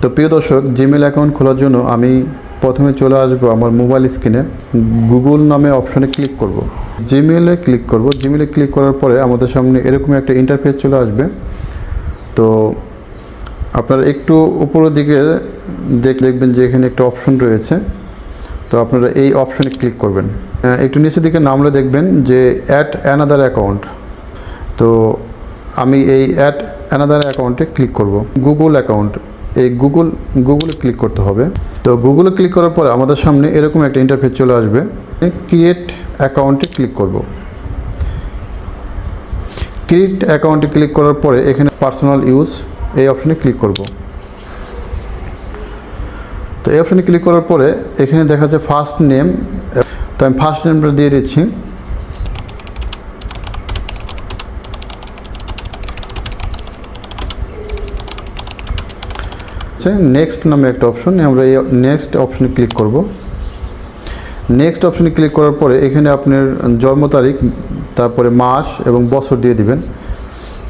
তো প্রিয় দর্শক জিমেল অ্যাকাউন্ট খোলার জন্য আমি প্রথমে চলে আসব আমার মোবাইল স্ক্রিনে গুগল নামে অপশনে ক্লিক করব। জিমেলে ক্লিক করব। জিমেলে ক্লিক করার পরে আমাদের সামনে এরকম একটা ইন্টারফেস চলে আসবে। তো আপনারা একটু উপরের দিকে দেখ, দেখবেন যে এখানে একটা অপশন রয়েছে। তো আপনারা এই অপশনে ক্লিক করবেন। একটু নিচের দিকে নামলে দেখবেন যে অ্যাট অ্যানাদার অ্যাকাউন্ট তো আমি এই অ্যাট অ্যানাদার অ্যাকাউন্টে ক্লিক করব। গুগল অ্যাকাউন্ট এই গুগল গুগলে ক্লিক করতে হবে। তো গুগলে ক্লিক করার পরে আমাদের সামনে এরকম একটা ইন্টারফেস চলে আসবে। ক্রিয়েট অ্যাকাউন্টে ক্লিক করব। ক্রিয়েট অ্যাকাউন্টে ক্লিক করার পরে এখানে পার্সোনাল ইউজ এই অপশনে ক্লিক করব। তো এই অপশনে ক্লিক করার পরে এখানে দেখা যাচ্ছে ফার্স্ট নেম তো আমি ফার্স্ট নেমটা দিয়ে দিচ্ছি। নেক্সট নামে একটা অপশন আমরা এই নেক্সট অপশনে ক্লিক করব। নেক্সট অপশনে ক্লিক করার পরে এখানে আপনার জন্ম তারিখ, তারপরে মাস এবং বছর দিয়ে দিবেন।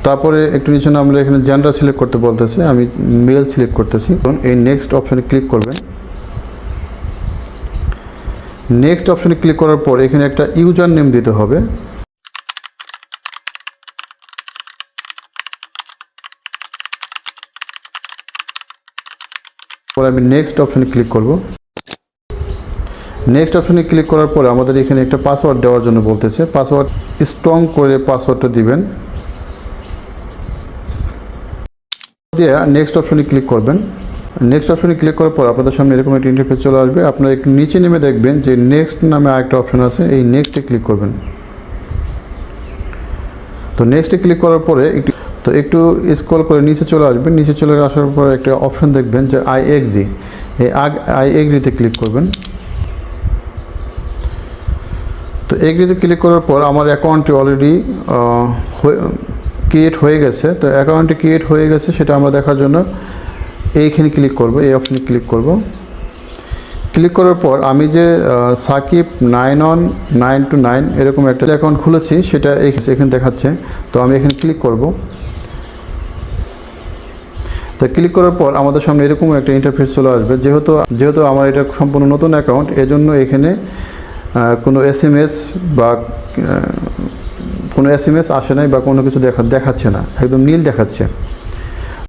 তারপরে একটু নিচে নামলে এখানে জেন্ডার সিলেক্ট করতে বলতেছে, আমি মেল সিলেক্ট করতেছি। এখন এই নেক্সট অপশনে ক্লিক করবেন। নেক্সট অপশনে ক্লিক করার পর এখানে একটা ইউজার নেম দিতে হবে। পরে আমি নেক্সট অপশানে ক্লিক করব। নেক্সট অপশানে ক্লিক করার পরে আমাদের এখানে একটা পাসওয়ার্ড দেওয়ার জন্য বলতেছে। পাসওয়ার্ড স্ট্রং করে পাসওয়ার্ডটা দিবেন। দিয়ে নেক্সট অপশানে ক্লিক করবেন। নেক্সট অপশানে ক্লিক করার পর আপনাদের সামনে এরকম একটা ইন্টারফেস চলে আসবে। আপনারা একটু নিচে নেমে দেখবেন যে নেক্সট নামে আরেকটা অপশন আছে। এই নেক্সটে ক্লিক করবেন। তো নেক্সটে ক্লিক করার পরে একটু তো একটু স্ক্রল করে নিচে চলে আসবেন। নিচে চলে আসার পর একটা অপশন দেখবেন যে আই এগ্রি এই আগ আই এগ্রিতে ক্লিক করবেন। তো এগ্রিতে ক্লিক করার পর আমার অ্যাকাউন্টটি অলরেডি ক্রিয়েট হয়ে গেছে। তো অ্যাকাউন্টটি ক্রিয়েট হয়ে গেছে, সেটা আমরা দেখার জন্য এইখানে ক্লিক করব, এই অপশনে ক্লিক করব। ক্লিক করার পর আমি যে Sakib nine one nine two nine এরকম একটা অ্যাকাউন্ট খুলেছি, সেটা এখানে দেখাচ্ছে। তো আমি এখানে ক্লিক করব। তো ক্লিক করার পর আমাদের সামনে এরকম একটা ইন্টারফেস চলে আসবে। যেহেতু যেহেতু আমার এটা সম্পূর্ণ নতুন অ্যাকাউন্ট এজন্য এখানে কোনো এস এম এস বা কোনো এস এম এস আসে নাই বা কোনো কিছু দেখা, দেখাচ্ছে না। একদম নীল দেখাচ্ছে।